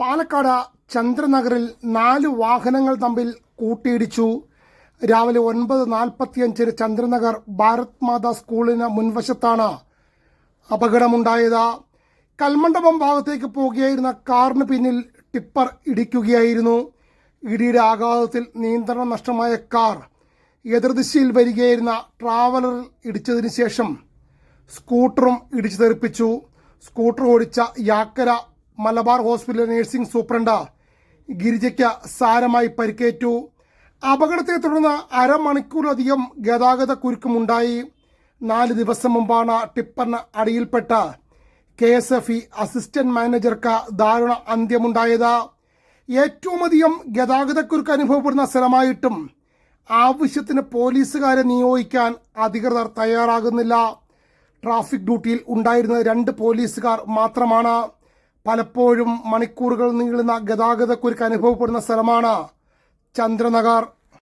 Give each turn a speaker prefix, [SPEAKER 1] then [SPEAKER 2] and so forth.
[SPEAKER 1] പാലക്കാട് ചന്ദ്രനഗറിൽ നാല് വാഹനങ്ങൾ തമ്മിൽ കൂട്ടിയിടിച്ചു. രാവിലെ ഒൻപത് നാൽപ്പത്തിയഞ്ചിന് ചന്ദ്രനഗർ ഭാരത് മാതാ സ്കൂളിന് മുൻവശത്താണ് അപകടമുണ്ടായത്. കൽമണ്ഡപം ഭാഗത്തേക്ക് പോകുകയായിരുന്ന കാറിന് പിന്നിൽ ടിപ്പർ ഇടിക്കുകയായിരുന്നു. ഇടിയുടെ ആഘാതത്തിൽ നിയന്ത്രണം നഷ്ടമായ കാർ എതിർദിശയിൽ വരികയായിരുന്ന ട്രാവലറിൽ ഇടിച്ചതിന് ശേഷം സ്കൂട്ടറും ഇടിച്ചു തെറിപ്പിച്ചു. സ്കൂട്ടർ ഓടിച്ച യാക്കര മലബാർ ഹോസ്പിറ്റൽ നഴ്സിംഗ് സൂപ്രണ്ട ഗിരിജയ്ക്ക് സാരമായി പരിക്കേറ്റു. അപകടത്തെ തുടർന്ന് അരമണിക്കൂറിലധികം ഗതാഗത കുരുക്കുമുണ്ടായി. നാല് ദിവസം മുമ്പാണ് ടിപ്പറിന് അടിയിൽപ്പെട്ട K S F E assistant മാനേജർക്ക് ദാരുണ അന്ത്യമുണ്ടായത്. ഏറ്റവുമധികം ഗതാഗതക്കുരുക്ക് അനുഭവപ്പെടുന്ന സ്ഥലമായിട്ടും ആവശ്യത്തിന് പോലീസുകാരെ നിയോഗിക്കാൻ അധികൃതർ തയ്യാറാകുന്നില്ല. ട്രാഫിക് ഡ്യൂട്ടിയിൽ ഉണ്ടായിരുന്ന രണ്ട് പോലീസുകാർ മാത്രമാണ്. പലപ്പോഴും മണിക്കൂറുകൾ നീളുന്ന ഗതാഗതക്കുരുക്ക് അനുഭവപ്പെടുന്ന സ്ഥലമാണ് ചന്ദ്രനഗർ.